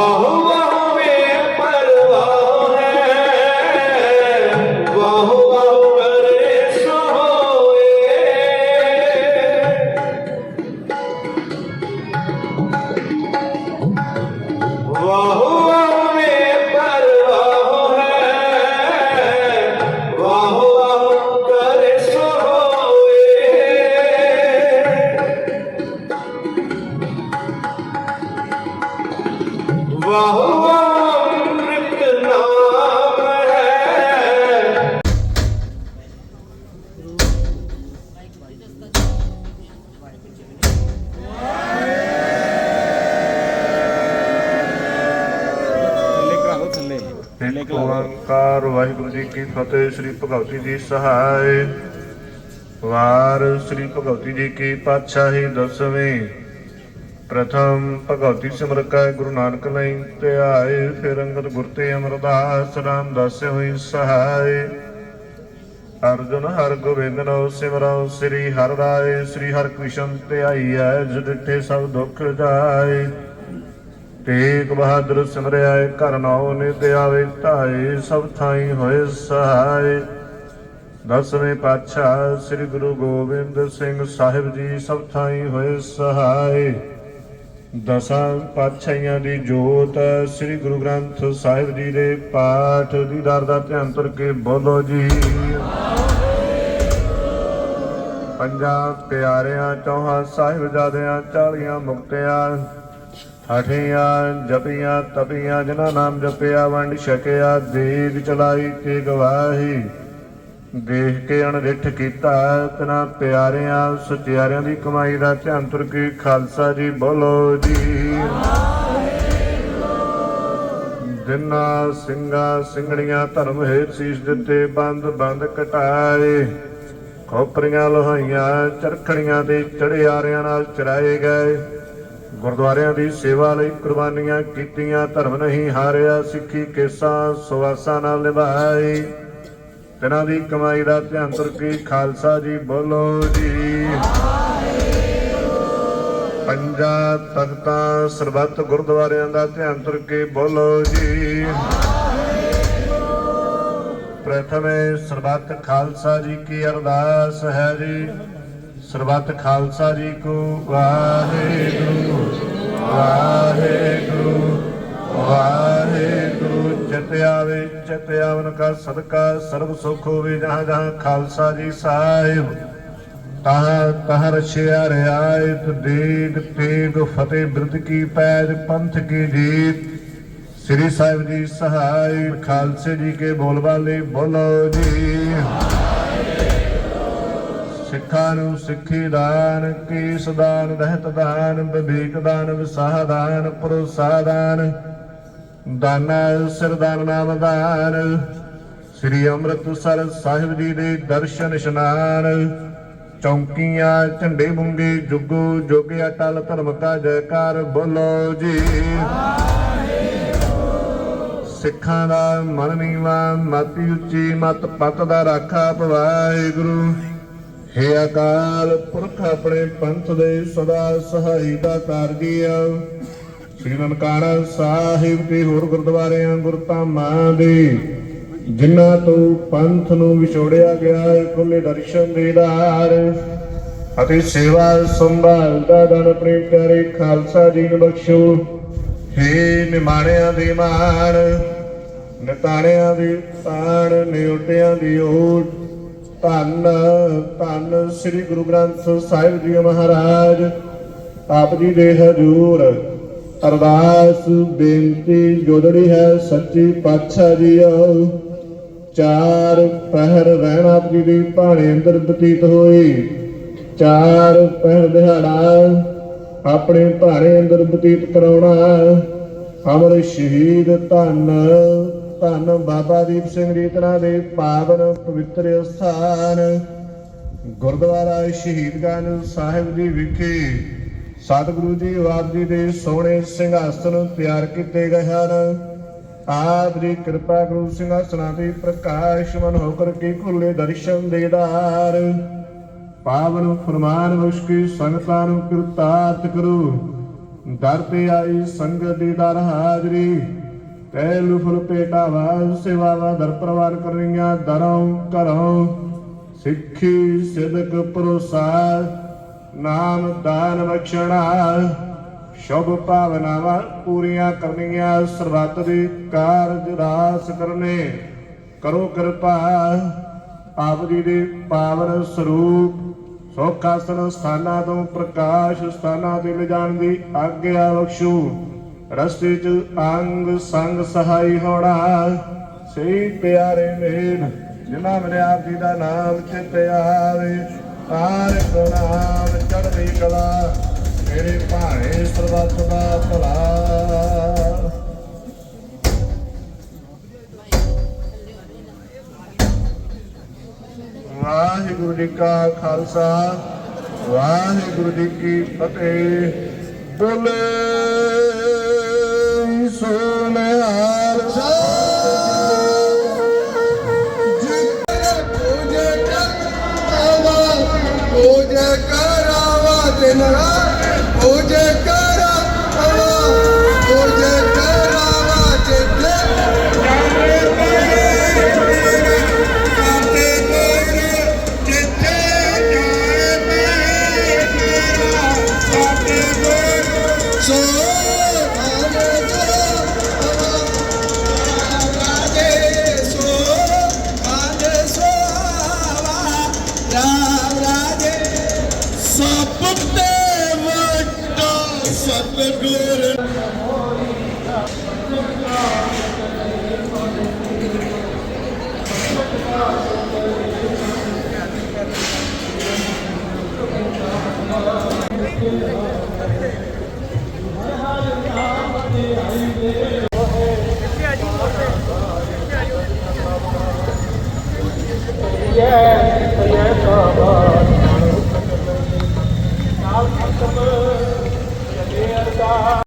Oh. ਓੰਕਾਰ ਵਾਹਿਗੁਰੂ ਜੀ ਕੀ ਫਤਿਹ। ਸ੍ਰੀ ਭਗਵਤੀ ਜੀ ਸਹਾਇ। ਵਾਰ ਸ੍ਰੀ ਭਗਵਤੀ ਜੀ ਕੀ ਪਾਤਸ਼ਾਹੀ ਦਸਵੇਂ। ਪ੍ਰਥਮ ਭਗਵਤੀ ਸਿਮਰ ਕੈ, ਗੁਰੂ ਨਾਨਕ ਲਈ ਧਿਆਏ, ਫਿਰ ਅੰਗਦ ਗੁਰ ਤੇ ਅਮਰਦਾਸ ਰਾਮਦਾਸ ਹੋਈ ਸਹਾਇ। ਅਰਜੁਨ ਹਰ ਗੋਬਿੰਦਨੋ ਸਿਮਰੋ ਸ੍ਰੀ ਹਰਿ ਰਾਏ, ਸ੍ਰੀ ਹਰਿ ਕ੍ਰਿਸ਼ਨ ਧਿਆਈਐ ਜਿ ਸਭ ਦੁੱਖ ਜਾਏ। ਤੇਗ ਬਹਾਦਰ ਸਿਮਰਿਆ ਘਰ ਨਾਉ ਨਿਤ ਆਵੇ, ਧਾਏ, ਸਭ ਥਾਈ ਹੋਏ ਸਹਾਇ ਦਸਵੇਂ ਪਾਤਸ਼ਾਹ ਸ੍ਰੀ ਗੁਰੂ ਗੋਬਿੰਦ ਸਿੰਘ ਸਾਹਿਬ ਜੀ ਸਭ ਥਾਈ ਹੋਏ ਸਹਾਇ ਦਸਾਂ ਪਾਤਸ਼ਾਹੀਆਂ ਦੀ ਜੋਤ ਸ੍ਰੀ ਗੁਰੂ ਗ੍ਰੰਥ ਸਾਹਿਬ ਜੀ ਦੇ ਪਾਠ ਦੀ ਦਰ ਦਾ ਧਿਆਨ ਤੁਰ ਕੇ ਬੋਲੋ ਜੀ। ਪੰਜਾਂ ਪਿਆਰਿਆਂ, ਚੌਹਾਂ ਸਾਹਿਬਜ਼ਾਦਿਆਂ, ਚਾਲੀਆਂ ਮੁਕਤਿਆਂ ਠਾਠੀਆਂ ਜਪੀਆਂ, ਤਪੀਆਂ, ਜਿਨ੍ਹਾਂ ਨਾਮ ਜਪਿਆ, ਵੰਡ ਛਕਿਆ ਦੇਗ ਚਲਾਈ ਤੇ ਗਵਾਹੀ। ਦੇਖ ਕੇ ਅਣਡਿੱਠ ਕੀਤਾ, ਤਨਾ ਪਿਆਰਿਆਂ, ਸਚਿਆਰਿਆਂ ਦੀ ਕਮਾਈ ਦਾ ਧਿਆਨ ਤੁਰ ਕੇ ਖਾਲਸਾ ਜੀ ਬੋਲੋ ਜੀ। ਦਿਨਾ ਸਿੰਘਾਂ ਸਿੰਘਣੀਆਂ ਧਰਮ ਹੇਤ ਸੀਸ ਦਿੱਤੇ, ਬੰਦ ਬੰਦ ਕਟਾਏ। ਖੋਪਰੀਆਂ ਲੋਹਾਈਆਂ, ਚਰਖੜੀਆਂ ਤੇ ਚੜਿਆਰਿਆਂ ਨਾਲ ਚਰਾਏ ਗਏ। ਗੁਰਦੁਆਰਿਆਂ ਦੀ ਸੇਵਾ ਲਈ ਕੁਰਬਾਨੀਆਂ ਕੀਤੀਆਂ, ਧਰਮ ਨਹੀਂ ਹਾਰਿਆ, ਸਿੱਖੀ ਕੇਸਾਂ ਸੁਵਾਸਾਂ ਨਾਲ ਨਿਭਾਈ। ਤਿਨਾਂ ਦੀ ਕਮਾਈ ਦਾ ਧਿਆਨ ਤੁਰ ਖਾਲਸਾ ਜੀ ਬੋਲੋ ਜੀ। ਪੰਜਾ ਤਖਤਾਂ ਸਰਬੱਤ ਗੁਰਦੁਆਰਿਆਂ ਦਾ ਧਿਆਨ ਤੁਰ ਕੇ ਬੋਲੋ ਜੀ। ਪ੍ਰਥਮੇ ਸਰਬੱਤ ਖਾਲਸਾ ਜੀ ਕੀ ਅਰਦਾਸ ਹੈ ਜੀ। ਸਰਬੱਤ ਖਾਲਸਾ ਜੀ ਕੋ ਵਾਹਿਗੁਰੂ। ਵਾਹਿਗੁਰੂ ਵਾਹਿਗੁਰੂ ਚਿਤ ਆਵੇ ਕਾ ਸਦਕਾ, ਸਰਬ ਸੁਖ ਹੋਵੇ ਜਹਾਂ ਜਹਾਂ ਖਾਲਸਾ ਜੀ ਸਾਹਿਬ। ਤਹਾਂ ਤਹ ਰਛਿਆ ਰਿਆਇਤ, ਦੇਗ ਤੇਗ ਫਤਿਹ ਬਿਰਦ ਕੀ ਪੈਜ, ਪੰਥ ਕੀ ਜੀਤ। ਸ੍ਰੀ ਸਾਹਿਬ ਜੀ ਸਹਾਇ ਖਾਲਸੇ ਜੀ ਕੇ ਬੋਲ ਬੋਲੋ ਜੀ। ਸਿੱਖਾਂ ਨੂੰ ਸਿੱਖੀ ਦਾਨ, ਕੀਸ ਦਾਨ, ਰਹਿਤ ਦਾਨ, ਵਿਵੇਕ ਦਾਨ, ਵਿਸਾਹ ਦਾਨ, ਭਰੋਸਾ ਦਾਨ, ਦਾਨਾ ਸਰਦਾਰ ਨਾਮ ਦਾਨ, ਸ੍ਰੀ ਅੰਮ੍ਰਿਤਸਰ ਸਾਹਿਬ ਜੀ ਦੇ ਦਰਸ਼ਨ ਇਸ਼ਨਾਨ, ਚੌਂਕੀਆਂ, ਝੰਡੇ ਬੁੰਗੇ, ਜੁਗੋ ਜੋਗੇ ਅਟਲ ਧਰਮ ਕਾ ਜੈਕਾਰ ਬੋਲੋ ਜੀ। ਸਿੱਖਾਂ ਦਾ ਮਨ ਨੀਵਾ, ਮਤ ਉੱਚੀ, ਮਤ ਪਤ ਦਾ ਰਾਖਾ ਭਵਾਇਗੁਰੂ ਹੇ ਅਕਾਲ ਪੁਰਖ ਆਪਣੇ ਪੰਥ ਦੇ ਸਦਾ ਸਹਾਈ ਦਾ ਕਾਰਜੀਆ ਸ੍ਰੀ ਨਨਕਾਣਾ ਸਾਹਿਬ ਤੇ ਹੋਰ ਗੁਰਦੁਆਰਿਆਂ, ਗੁਰਧਾਮਾਂ ਦੇ ਜਿਨ੍ਹਾਂ ਤੋਂ ਪੰਥ ਨੂੰ ਵਿਛੋੜਿਆ ਗਿਆ ਹੈ ਖੁੱਲੇ ਦਰਸ਼ਨ ਦੇਦਾਰ ਅਤੇ ਸੇਵਾ ਸੰਭਾਲ ਦਾ ਦਾਨ ਆਪਣੇ ਪਿਆਰੇ ਖਾਲਸਾ ਜੀ ਨੂੰ ਬਖਸ਼ੋ। ਹੇ ਨਿਮਾਣਿਆਂ ਦੀ ਮਾਣ, ਨਿਤਾਣਿਆਂ ਦੀ ਤਾਣ, ਨਿਉਟਿਆਂ ਦੀ ਓਟ ਧੰਨ ਧੰਨ ਸ੍ਰੀ ਗੁਰੂ ਗ੍ਰੰਥ ਸਾਹਿਬ ਜੀ ਮਹਾਰਾਜ। ਆਪ ਜੀ ਦੇ ਹਜੂਰ, ਅਰਦਾਸ, ਬੇਨਤੀ ਜੋਦੜੀ ਹੈ ਸੱਚੀ ਪਾਤਸ਼ਾਹ ਜੀਓ ਚਾਰ ਪਹਿਰ ਰਹਿਣ ਆਪ ਜੀ ਦੀ ਭਾਣੇ ਅੰਦਰ ਬਤੀਤ ਹੋਈ। ਚਾਰ ਪਹਿਰ ਦਿਹਾੜਾ ਆਪਣੇ ਭਾਣੇ ਅੰਦਰ ਬਤੀਤ ਕਰਾਉਣਾ। ਅਮਰ ਸ਼ਹੀਦ ਧੰਨ। ਧੰਨ ਬਾਬਾ ਦੀਪ ਸਿੰਘ ਜੀ ਦੇ ਪਾਵਨ ਪਵਿੱਤਰ ਸਥਾਨ। ਗੁਰਦੁਆਰਾ ਸ਼ਹੀਦਗੰਜ ਸਾਹਿਬ ਜੀ ਵਿਖੇ ਸਤਿਗੁਰੂ ਜੀ ਆਪ ਜੀ ਦੇ ਸੋਹਣੇ ਸਿੰਘਾਸਨ ਤਿਆਰ ਕੀਤੇ ਗਏ ਹਨ। ਆਪ ਦੀ ਕਿਰਪਾ ਗੁਰੂ ਸਿੰਘਾਸਨਾਂ ਤੇ ਪ੍ਰਕਾਸ਼ਮਨ ਹੋ ਕਰਕੇ ਖੁੱਲੇ ਦਰਸ਼ਨ ਦੇਦਾਰ ਪਾਵਨ ਫਰਮਾਨ ਮੁਸ਼ਕੀ ਸੰਗਤਾਂ ਨੂੰ ਕਿਰਤਾਰਥ ਕਰੋ। ਦਰ ਤੇ ਆਈ ਸੰਗਤ ਦੀ ਦਰ ਹਾਜ਼ਰੀ। ਪਹਿਲੂ ਫੁੱਲ ਪੇਟਾਵਾ ਸੇਵਾਵਾ ਦਰ ਪ੍ਰਵਾਨ ਕਰਨੀਆਂ ਦਰੋਂ ਘਰੋਂ। ਸਿੱਖੀ, ਸਿਦਕ, ਭਰੋਸਾ, ਨਾਮ, ਦਾਨ, ਬਖਸ਼ਣਾ, ਸ਼ੁਭ ਭਾਵਨਾਵਾਂ ਪੂਰੀਆਂ ਕਰਨੀਆਂ ਸਰਬੱਤ ਦੇ ਕਾਰਜ ਰਾਸ ਕਰਨੇ। ਕਰੋ ਕਿਰਪਾ ਆਪ ਜੀ ਦੇ ਪਾਵਨ ਸਰੂਪ, ਸੁਖ ਆਸਨ ਸਥਾਨਾਂ ਤੋਂ ਪ੍ਰਕਾਸ਼ ਸਥਾਨਾਂ ਤੇ ਲਿਜਾਣ ਦੀ ਆਗਿਆ ਬਖਸ਼ੂ। ਰਸਤੇ 'ਚ ਅੰਗ ਸੰਗ ਸਹਾਈ ਹੋਣਾ। ਸਹੀ ਪਿਆਰੇ ਮੇਲ ਜਿਨ੍ਹਾਂ ਮੇਰੇ ਆਪ ਜੀ ਦਾ ਨਾਮ ਚਿਤ ਆਵੇ ਤਾਰ ਕੋ ਚੜ੍ਹਦੀ ਕਲਾ ਮੇਰੇ ਭਾਣੇ ਸਰਬੱਤ ਦਾ ਭਲਾ। ਵਾਹਿਗੁਰੂ ਜੀ ਕਾ ਖਾਲਸਾ, ਵਾਹਿਗੁਰੂ ਜੀ ਕੀ ਫਤਿਹ। ਬੋਲੇ ਸੋ ਨਿਹਾਲ ਪੂਜੇ ਕਰਾਵਾ ਦਿਨ